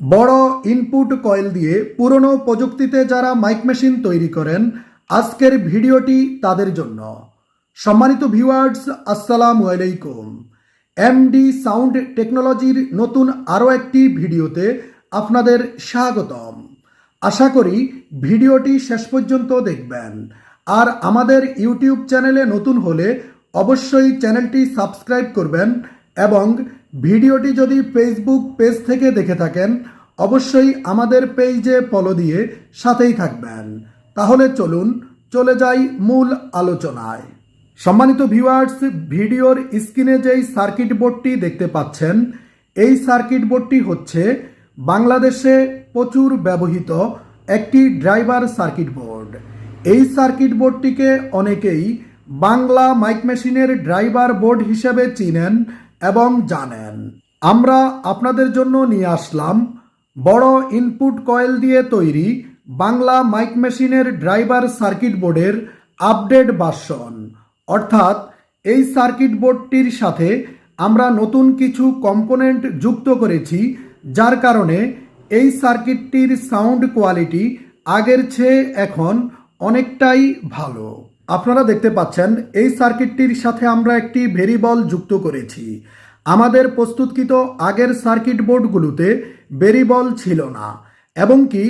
বড় input coil দিয়ে পুরনো প্রযুক্তিতে যারা মাইক মেশিন তৈরি করেন, আজকের ভিডিওটি তাদের জন্য। সম্মানিত ভিউয়ার্স আসসালামু আলাইকুম। এমডি সাউন্ড টেকনোলজির নতুন আরও একটি ভিডিওতে আপনাদের স্বাগতম। আশা করি ভিডিওটি শেষ পর্যন্ত দেখবেন। আর আমাদের ইউটিউব চ্যানেলে নতুন হলে অবশ্যই চ্যানেলটি সাবস্ক্রাইব করবেন এবং ভিডিওটি যদি ফেসবুক পেজ থেকে দেখে থাকেন, অবশ্যই আমাদের পেজে ফলো দিয়ে সাথেই থাকবেন। তাহলে চলুন, চলে যাই মূল আলোচনায়। সম্মানিত ভিউয়ার্স ভিডিওর স্ক্রিনে যেই সার্কিট বোর্ডটি দেখতে পাচ্ছেন, এই সার্কিট বোর্ডটি হচ্ছে বাংলাদেশে প্রচুর ব্যবহৃত একটি ড্রাইভার সার্কিট বোর্ড এই সার্কিট বোর্ডটিকে অনেকেই বাংলা মাইক মেশিনের ড্রাইভার বোর্ড হিসেবে চিনেন। এবং জানেন। আমরা আপনাদের জন্য নিয়ে আসলাম বড় ইনপুট কয়েল দিয়ে তৈরি বাংলা মাইক মেশিনের ড্রাইভার সার্কিট বোর্ডের আপডেট ভার্সন অর্থাৎ এই সার্কিট বোর্ডটির সাথে আমরা নতুন কিছু কম্পোনেন্ট যুক্ত করেছি, যার কারণে এই সার্কিটটির সাউন্ড কোয়ালিটি আগের চেয়ে এখন অনেকটাই ভালো। আপনারা দেখতে পাচ্ছেন, এই সার্কিটটির সাথে আমরা একটি ভেরিবল যুক্ত করেছি। আমাদের প্রস্তুতকৃত আগের সার্কিট বোর্ডগুলোতে ভেরিবল ছিল না, এবং কি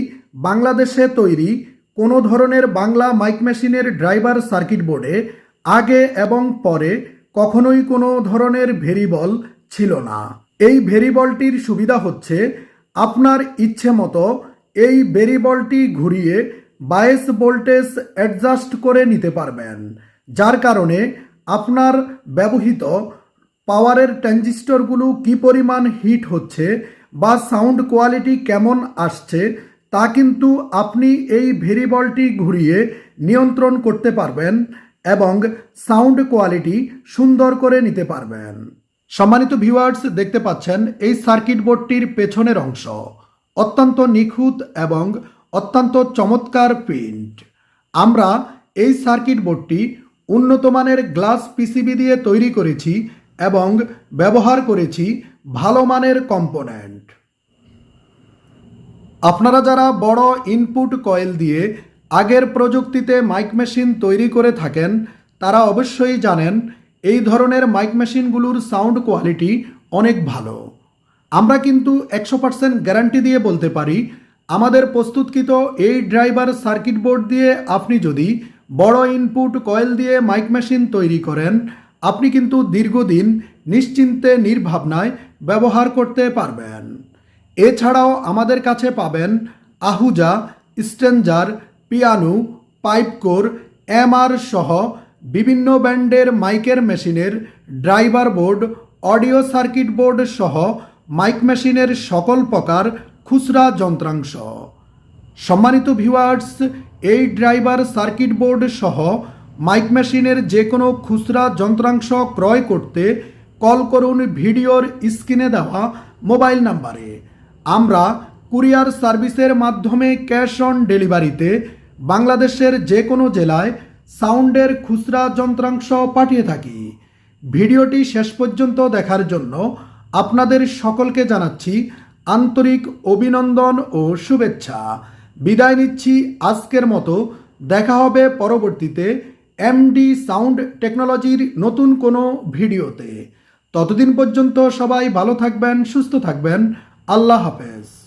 বাংলাদেশে তৈরি কোনো ধরনের বাংলা মাইক মেশিনের ড্রাইভার সার্কিট বোর্ডে আগে এবং পরে কখনোই কোনো ধরনের ভেরিবল ছিল না। এই ভেরিবলটির সুবিধা হচ্ছে, আপনার ইচ্ছে মতো এই ভেরিবলটি ঘুরিয়ে বায়েস ভোল্টেজ অ্যাডজাস্ট করে নিতে পারবেন, যার কারণে আপনার ব্যবহৃত পাওয়ারের ট্রানজিস্টরগুলো কি পরিমাণ হিট হচ্ছে বা সাউন্ড কোয়ালিটি কেমন আসছে তা কিন্তু আপনি এই ভেরিবলটি ঘুরিয়ে নিয়ন্ত্রণ করতে পারবেন এবং সাউন্ড কোয়ালিটি সুন্দর করে নিতে পারবেন। সম্মানিত ভিউয়ার্স দেখতে পাচ্ছেন এই সার্কিট বোর্ডটির পেছনের অংশ অত্যন্ত নিখুঁত এবং অত্যন্ত চমৎকার প্রিন্ট আমরা এই সার্কিট বোর্ডটি উন্নত মানের গ্লাস পিসিবি দিয়ে তৈরি করেছি এবং ব্যবহার করেছি ভালো মানের কম্পোনেন্ট আপনারা যারা বড় ইনপুট কয়েল দিয়ে আগের প্রযুক্তিতে মাইক মেশিন তৈরি করে থাকেন, তারা অবশ্যই জানেন এই ধরনের মাইক মেশিনগুলোর সাউন্ড কোয়ালিটি অনেক ভালো। আমরা কিন্তু একশো পার্সেন্ট গ্যারান্টি দিয়ে বলতে পারি আমাদের প্রস্তুতকৃত এই ড্রাইভার সার্কিট বোর্ড দিয়ে আপনি যদি বড় ইনপুট কয়েল দিয়ে মাইক মেশিন তৈরি করেন, আপনি কিন্তু দীর্ঘদিন নিশ্চিন্তে নির্ভাবনায় ব্যবহার করতে পারবেন। এছাড়াও আমাদের কাছে পাবেন আহুজা স্ট্রেঞ্জার পিয়ানো পাইপকোর এমআর সহ বিভিন্ন ব্র্যান্ডের মাইকের মেশিনের driver board, audio circuit board সহ মাইক মেশিনের সকল প্রকার খুচরা যন্ত্রাংশ। সম্মানিত ভিউয়ার্স এই ড্রাইভার সার্কিট বোর্ড সহ মাইক মেশিনের যে কোনো খুচরা যন্ত্রাংশ ক্রয় করতে কল করুন ভিডিওর স্ক্রিনে দেওয়া মোবাইল নাম্বারে আমরা কুরিয়ার সার্ভিসের মাধ্যমে ক্যাশ অন ডেলিভারিতে বাংলাদেশের যে কোনো জেলায় সাউন্ডের খুচরা যন্ত্রাংশ পাঠিয়ে থাকি। ভিডিওটি শেষ পর্যন্ত দেখার জন্য আপনাদের সকলকে জানাচ্ছি আন্তরিক অভিনন্দন ও শুভেচ্ছা। বিদায় নিচ্ছি আজকের মতো। দেখা হবে পরবর্তীতে এমডি সাউন্ড টেকনোলজির নতুন কোনো ভিডিওতে। ততদিন পর্যন্ত সবাই ভালো থাকবেন, সুস্থ থাকবেন। আল্লাহ হাফেজ।